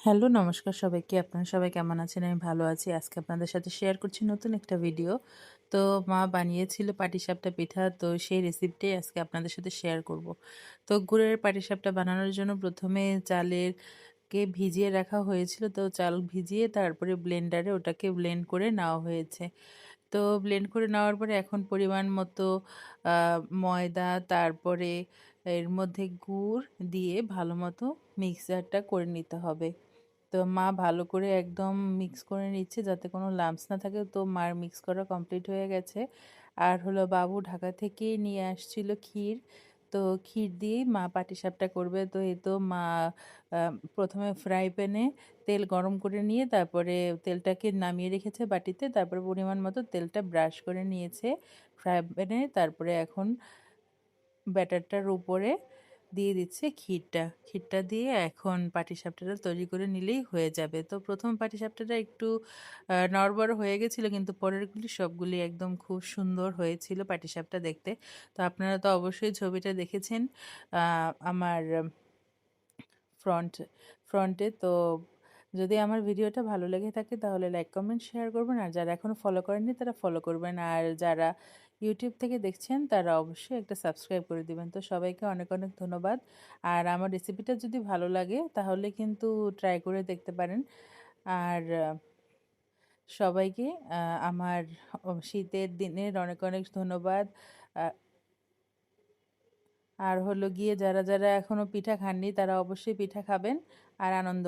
Hello, নমস্কার সবাইকে। আপনারা সবাই কেমন আছেন? আমি ভালো আছি। আজকে আপনাদের সাথে শেয়ার করছি নতুন একটা ভিডিও তো মা বানিয়েছিল পাটিসাপটা পিঠা। তো সেই রেসিপিটাই আজকে আপনাদের সাথে শেয়ার করব। তো গুড়ের পাটিসাপটা বানানোর জন্য প্রথমে চালের কে ভিজিয়ে রাখা হয়েছিল। তো চাল ভিজিয়ে তারপরে ব্লেন্ডারে ওটাকে ব্লেন্ড করে নেওয়া হয়েছে। তো ব্লেন্ড করে নেওয়ার পরে এখন পরিমাণ মতো ময়দা, তারপরে এর মধ্যে গুড় দিয়ে ভালো মতো মিক্সারটা করে নিতে হবে। তো মা ভালো করে একদম মিক্স করে নিচ্ছে যাতে কোনো লাম্পস না থাকে। তো মার মিক্স করা কমপ্লিট হয়ে গেছে। আর হলো বাবু ঢাকা থেকে নিয়ে আসছিল ক্ষীর। তো ক্ষীর দিয়ে মা পাটিসাপটা করবে। তো এ তো মা প্রথমে ফ্রাই প্যানে তেল গরম করে নিয়ে তারপরে তেলটাকে নামিয়ে রেখেছে বাটিতে। তারপরে পরিমাণ মতো তেলটা ব্রাশ করে নিয়েছে ফ্রাই প্যানে তারপরে এখন ব্যাটারটার উপরে দিয়ে দিচ্ছে ক্ষীরটা। ক্ষীরটা দিয়ে এখন পাটিসাপটাটা তৈরি করে নিলেই হয়ে যাবে। তো প্রথম পাটিসাপটাটা একটু নরবর হয়ে গেছিল কিন্তু পরেরগুলি সবগুলি একদম খুব সুন্দর হয়েছিল পাটিসাপটা দেখতে। তো আপনারা তো অবশ্যই ছবিটা দেখেছেন আমার, ফ্রন্ট, ফ্রন্টে। তো যদি আমার ভিডিওটা ভালো লেগে থাকে তাহলে লাইক, কমেন্ট, শেয়ার করবেন। আর যারা এখনও ফলো করেননি তারা ফলো করবেন। আর যারা ইউটিউব থেকে দেখছেন তারা অবশ্যই একটা সাবস্ক্রাইব করে দিবেন। তো সবাইকে অনেক অনেক ধন্যবাদ। আর আমার রেসিপিটা যদি ভালো লাগে তাহলে কিন্তু ট্রাই করে দেখতে পারেন। আর সবাইকে আমার শীতের দিনের অনেক অনেক ধন্যবাদ। আর হলো গিয়ে যারা যারা এখনও পিঠা খাননি তারা অবশ্যই পিঠা খাবেন। আর আনন্দ